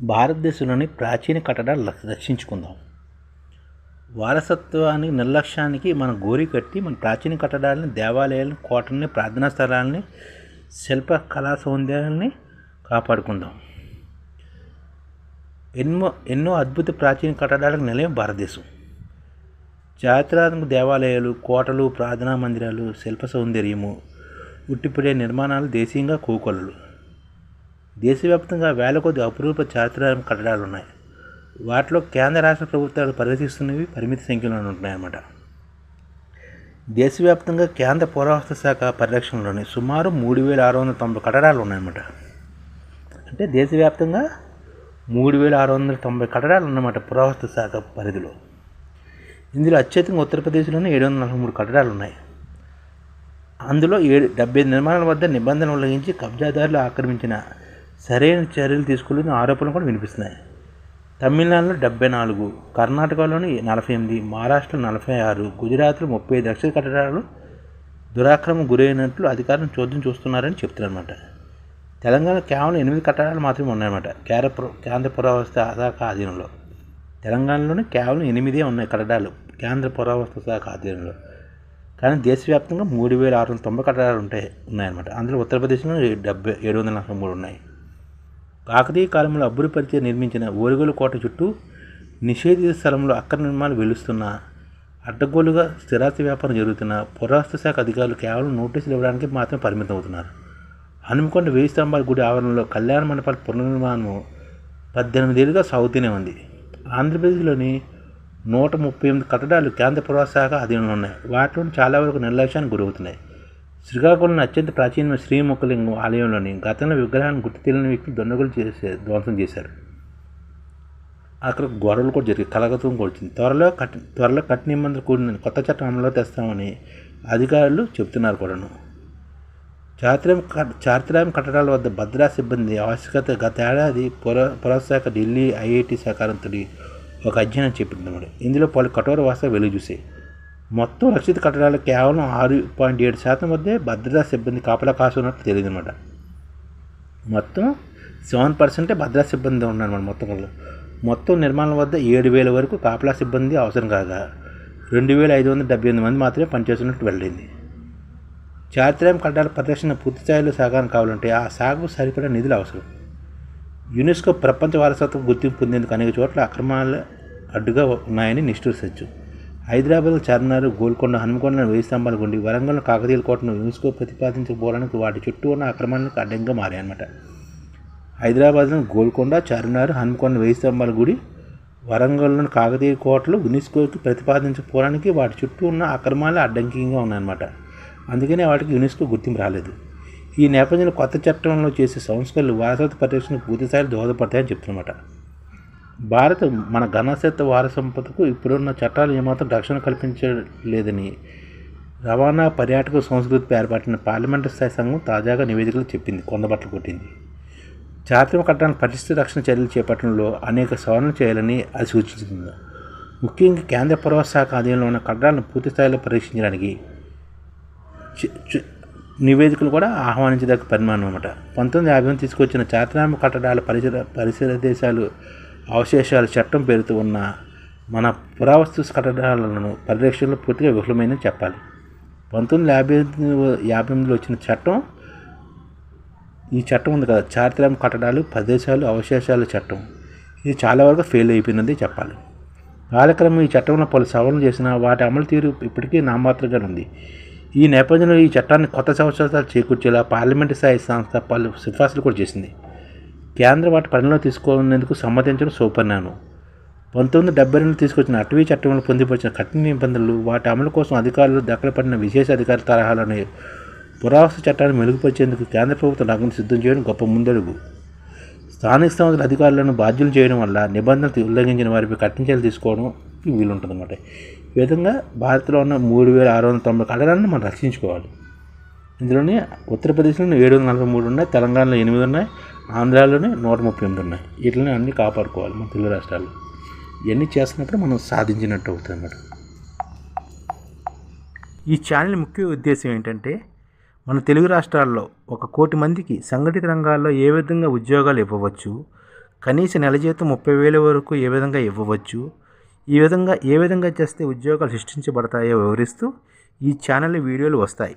భారతదేశంలోని ప్రాచీన కట్టడాలు రక్షించుకుందాం. వారసత్వానికి నిర్లక్ష్యానికి మన గోరి కట్టి మన ప్రాచీన కట్టడాలని దేవాలయాలను కోటల్ని ప్రార్థనా స్థలాలని శిల్ప కళా సౌందర్యాన్ని కాపాడుకుందాం. ఎన్నో ఎన్నో అద్భుత ప్రాచీన కట్టడాలకు నిలయం భారతదేశం. చారిత్రాత్మక దేవాలయాలు కోటలు ప్రార్థనా మందిరాలు శిల్ప సౌందర్యము ఉట్టిపడే నిర్మాణాలు దేశీయంగా కోకొలలు. దేశవ్యాప్తంగా వేల కొద్ది అపురూప చారిత్రాత్మక కట్టడాలు ఉన్నాయి. వాటిలో కేంద్ర రాష్ట్ర ప్రభుత్వాలు పరిరక్షిస్తున్నవి పరిమిత సంఖ్యలో ఉంటున్నాయన్నమాట. దేశవ్యాప్తంగా కేంద్ర పురావస్తు శాఖ పరిరక్షణలోని సుమారు మూడు వేల ఆరు వందల తొంభై కట్టడాలు ఉన్నాయన్నమాట. అంటే దేశవ్యాప్తంగా మూడు వేల ఆరు వందల తొంభై కట్టడాలు ఉన్నమాట పురావస్తు శాఖ పరిధిలో. ఇందులో అత్యధికంగా ఉత్తరప్రదేశ్లోనే ఏడు వందల నలభై మూడు కట్టడాలు ఉన్నాయి. అందులో ఏడు డెబ్బై నిర్మాణాల వద్ద నిబంధనలు ఉల్లంఘించి కబ్జాదారులు ఆక్రమించిన సరైన చర్యలు తీసుకుని ఆరోపణలు కూడా వినిపిస్తున్నాయి. తమిళనాడులో డెబ్బై నాలుగు కర్ణాటకలోని నలభై ఎనిమిది మహారాష్ట్రలో నలభై ఆరు గుజరాత్లో ముప్పై ఐదు లక్షల కట్టడాలు దురాక్రమం గురైనట్లు అధికారులు చోద్యం చూస్తున్నారని చెప్తున్నారన్నమాట. తెలంగాణ కేవలం ఎనిమిది కట్టడాలు మాత్రమే ఉన్నాయన్నమాట. కేర పుర కేంద్ర పురావస్తు శాఖ ఆధీనంలో. తెలంగాణలోనే కేవలం ఎనిమిదే ఉన్నాయి కట్టడాలు కేంద్ర పురావస్తు శాఖ ఆధీనంలో. కానీ దేశవ్యాప్తంగా మూడు వేల ఆరు వందల తొంభై కట్టడాలు ఉంటాయి ఉన్నాయన్నమాట. అందులో ఉత్తరప్రదేశ్లో డెబ్బై ఏడు వందల నలభై మూడు ఉన్నాయి. కాకతీయ కాలంలో అబ్బురిపరిచే నిర్మించిన ఓరుగోలు కోట చుట్టూ నిషేధిత స్థలంలో అక్రమ నిర్మాణాలు వెలుస్తున్న అడ్డగోలుగా స్థిరాస్తి వ్యాపారం జరుగుతున్న పురాస్తు శాఖ అధికారులు కేవలం నోటీసులు ఇవ్వడానికి మాత్రమే పరిమితం అవుతున్నారు. హనుమకొండ వేయి స్తంభాల గుడి ఆవరణలో కళ్యాణ మండపాల పునర్నిర్మాణం పద్దెనిమిదేళ్ళుగా సాగుతూనే ఉంది. ఆంధ్రప్రదేశ్లోని నూట ముప్పై ఎనిమిది కట్టడాలు కేంద్ర పురాశాఖ శాఖ అధీనంలో ఉన్నాయి. వాటిలో చాలా వరకు నిర్లక్ష్యానికి గురవుతున్నాయి. శ్రీకాకుళంలో అత్యంత ప్రాచీనమైన శ్రీముఖలింగం ఆలయంలోని గతంలో విగ్రహాన్ని గుర్తు తెలియని వ్యక్తులు దొండగులు చేసే ధ్వంసం చేశారు. అక్కడ గొడవలు కూడా జరిగాయి కలగతం కూడా వచ్చింది. త్వరలో కట్ త్వరలో కఠిన మందులు కూడిన కొత్త చట్టం అమలులో తెస్తామని అధికారులు చెబుతున్నారు కూడాను. చారిత్రం కట్- కట్టడాల వద్ద భద్రా సిబ్బంది ఆవశ్యకత గత ఏడాది పుర పురశాఖ ఢిల్లీ ఐఐటి సహకారంతో ఒక అధ్యయనం చెప్పింది ఇందులో పలు కఠోర వాస వెలుగు చూసాయి మొత్తం రక్షిత కట్టడాలు కేవలం ఆరు పాయింట్ ఏడు శాతం వద్దే భద్రతా సిబ్బంది కాపలా కాసున్నట్టు తెలియదు అనమాట మొత్తం సెవెన్ పర్సెంటే భద్రతా సిబ్బంది ఉన్నారన్నమాట మొత్తం వాళ్ళు మొత్తం నిర్మాణం వద్ద ఏడు వేల వరకు కాపలా సిబ్బంది అవసరం కాగా రెండు వేల ఐదు వందల డెబ్బై ఎనిమిది మంది మాత్రమే పనిచేస్తున్నట్టు వెళ్ళింది చారిత్రాత్మక కట్టడాల పరిరక్షణ పూర్తి స్థాయిలో సాగారం కావాలంటే ఆ సాగుకు సరిపడా నిధులు అవసరం. యునెస్కో ప్రపంచ వారసత్వం గుర్తింపు పొందేందుకు అనేక చోట్ల అక్రమాలు అడ్డుగా ఉన్నాయని నిష్ఠూర్చచ్చు హైదరాబాద్లో చార్మినార్ గోల్కొండ హనుమకొండ వెయ్యి స్తంభాల గుండి వరంగల్ కాకతీయుల కోటను యునెస్కో ప్రతిపాదించకపోవడానికి వాటి చుట్టూ ఉన్న అక్రమాలకు అడ్డంగా మారాయన్నమాట. హైదరాబాద్లో గోల్కొండ చార్మినార్ హనుమకొండ వెయ్యి స్తంభాల గుడి వరంగల్లోని కాకతీయ కోటలు యునెస్కోకి ప్రతిపాదించకపోవడానికి వాటి చుట్టూ ఉన్న అక్రమాలు అడ్డంకిగా ఉన్నాయన్నమాట. అందుకనే వాటికి యునెస్కో గుర్తింపు రాలేదు. ఈ నేపథ్యంలో కొత్త చట్టంలో చేసే సంస్కరణలు వారసత్వ పరిరక్షణకు పూర్తిస్థాయిలో దోహదపడతాయని చెప్తున్నమాట. భారత్ మన ఘనసత్వ వారస సంపదకు ఇప్పుడున్న చట్టాలు ఏమాత్రం రక్షణ కల్పించలేదని రవాణా పర్యాటక సంస్కృతిపై ఏర్పడిన పార్లమెంటు స్థాయి సంఘం తాజాగా నివేదికలు చెప్పింది కొందబట్టలు కొట్టింది. చారిత్రక కట్టడానికి పటిష్ట రక్షణ చర్యలు చేపట్టడంలో అనేక సవరణలు చేయాలని అది సూచించింది. ముఖ్యంగా కేంద్ర పురవ శాఖ ఆధీనంలో ఉన్న కట్టడాలను పూర్తి స్థాయిలో పరీక్షించడానికి నివేదికలు కూడా ఆహ్వానించదగ్గ పరిమాణం అన్నమాట. పంతొమ్మిది యాభై తీసుకొచ్చిన చారిత్రాత్మక కట్టడాల పరిసర పరిసర దేశాలు అవశేషాలు చట్టం పేరుతో ఉన్న మన పురావస్తు కట్టడాలను పరిరక్షణలో పూర్తిగా విఫలమైందని చెప్పాలి. పంతొమ్మిది యాభై యాభై ఎనిమిదిలో వచ్చిన చట్టం ఈ చట్టం ఉంది కదా చారిత్రక కట్టడాలు ప్రదేశాలు అవశేషాల చట్టం. ఇది చాలా వరకు ఫెయిల్ అయిపోయినది చెప్పాలి. కాలక్రమం ఈ చట్టంలో పలు సవరణలు చేసిన వాటి అమలు తీరు ఇప్పటికీ నామాత్రంగా ఉంది. ఈ నేపథ్యంలో ఈ చట్టాన్ని కొత్త సంవత్సరాలు చేకూర్చేలా పార్లమెంటు స్థాయి సంస్థ పలు సిఫార్సులు కూడా చేసింది. కేంద్ర వాటి పరిణలో తీసుకునేందుకు సమ్మతించడం సూపర్నాను పంతొమ్మిది డెబ్బై రెండు తీసుకొచ్చిన అటవీ చట్టంలో పొందుపరిచిన కఠిన నిబంధనలు వాటి అమలు కోసం అధికారులు దక్కలపడిన విశేష అధికార తరహాలోని పురావస్తు చట్టాన్ని మెరుగుపరిచేందుకు కేంద్ర ప్రభుత్వం రంగం సిద్ధం చేయడం గొప్ప ముందడుగు. స్థానిక సంస్థల అధికారులను బాధ్యులు చేయడం వల్ల నిబంధనలు ఉల్లంఘించిన వారిపై కఠిన చర్యలు తీసుకోవడం వీలుంటుంది అనమాట ఈ విధంగా భారత్లో ఉన్న మూడు వేల ఆరు వందల తొంభై కళలను మనం రక్షించుకోవాలి. ఇందులోనే ఉత్తరప్రదేశ్లో ఏడు వందల నలభై మూడు ఉన్నాయి తెలంగాణలో ఎనిమిది ఉన్నాయి ఆంధ్రాలోనే నూట ముప్పై ఎనిమిది ఉన్నాయి. వీటిని అన్నీ కాపాడుకోవాలి మన తెలుగు రాష్ట్రాలు ఇవన్నీ చేస్తున్నప్పుడు మనం సాధించినట్టు అవుతుంది అన్నమాట. ఈ ఛానల్ ముఖ్య ఉద్దేశం ఏంటంటే మన తెలుగు రాష్ట్రాల్లో ఒక కోటి మందికి సంఘటిత రంగాల్లో ఏ విధంగా ఉద్యోగాలు ఇవ్వవచ్చు కనీస నెల జీతం ముప్పై వేల వరకు ఏ విధంగా ఇవ్వవచ్చు ఈ విధంగా ఏ విధంగా చేస్తే ఉద్యోగాలు సృష్టించబడతాయో వివరిస్తూ ఈ ఛానల్ వీడియోలు వస్తాయి.